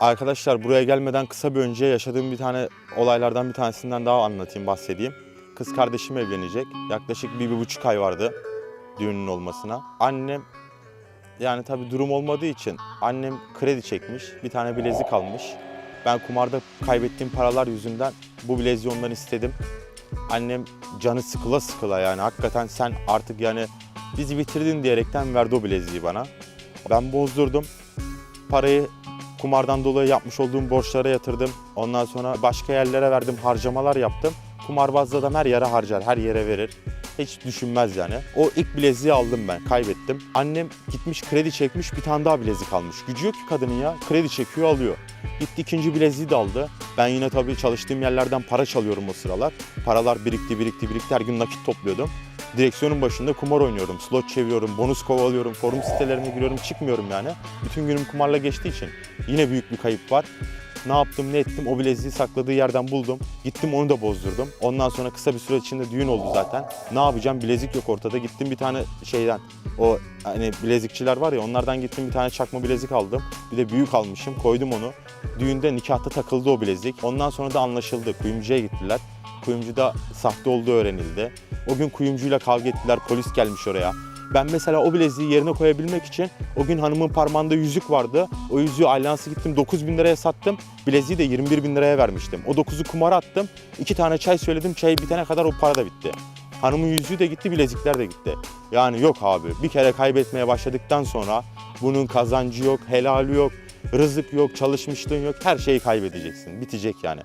Arkadaşlar buraya gelmeden kısa bir önce yaşadığım bir tane olaylardan bir tanesinden daha anlatayım, bahsedeyim. Kız kardeşim evlenecek. Yaklaşık bir, bir buçuk ay vardı düğünün olmasına. Annem yani tabii durum olmadığı için annem kredi çekmiş. Bir tane bilezik almış. Ben kumarda kaybettiğim paralar yüzünden bu bileziği ondan istedim. Annem canı sıkıla sıkıla yani hakikaten sen artık yani bizi bitirdin diyerekten verdi o bileziği bana. Ben bozdurdum. Parayı kumardan dolayı yapmış olduğum borçlara yatırdım. Ondan sonra başka yerlere verdim, harcamalar yaptım. Kumarbaz adam her yere harcar, her yere verir. Hiç düşünmez yani. O ilk bileziği aldım ben, kaybettim. Annem gitmiş kredi çekmiş, bir tane daha bilezik almış. Gücü yok ki kadının ya, kredi çekiyor alıyor. Gitti ikinci bileziği de aldı. Ben yine tabii çalıştığım yerlerden para çalıyorum o sıralar. Paralar birikti, birikti, birikti. Her gün nakit topluyordum. Direksiyonun başında kumar oynuyorum, slot çeviriyorum, bonus kovalıyorum, forum sitelerine giriyorum, çıkmıyorum yani. Bütün günüm kumarla geçtiği için yine büyük bir kayıp var. Ne yaptım ne ettim o bileziği sakladığı yerden buldum. Gittim onu da bozdurdum. Ondan sonra kısa bir süre içinde düğün oldu zaten. Ne yapacağım bilezik yok ortada. Gittim bir tane şeyden o hani bilezikçiler var ya onlardan gittim bir tane çakma bilezik aldım. Bir de büyük almışım koydum onu. Düğünde nikahta takıldı o bilezik. Ondan sonra da anlaşıldı. Kuyumcuya gittiler. Kuyumcuda sahte olduğu öğrenildi. O gün kuyumcuyla kavga ettiler. Polis gelmiş oraya. Ben mesela o bileziği yerine koyabilmek için o gün hanımın parmağında yüzük vardı. O yüzüğü alyansı gittim 9 bin liraya sattım. Bileziği de 21 bin liraya vermiştim. O 9'u kumara attım. İki tane çay söyledim. Çay bitene kadar o para da bitti. Hanımın yüzüğü de gitti, bilezikler de gitti. Yani yok abi. Bir kere kaybetmeye başladıktan sonra bunun kazancı yok, helali yok, rızık yok, çalışmışlığın yok. Her şeyi kaybedeceksin. Bitecek yani.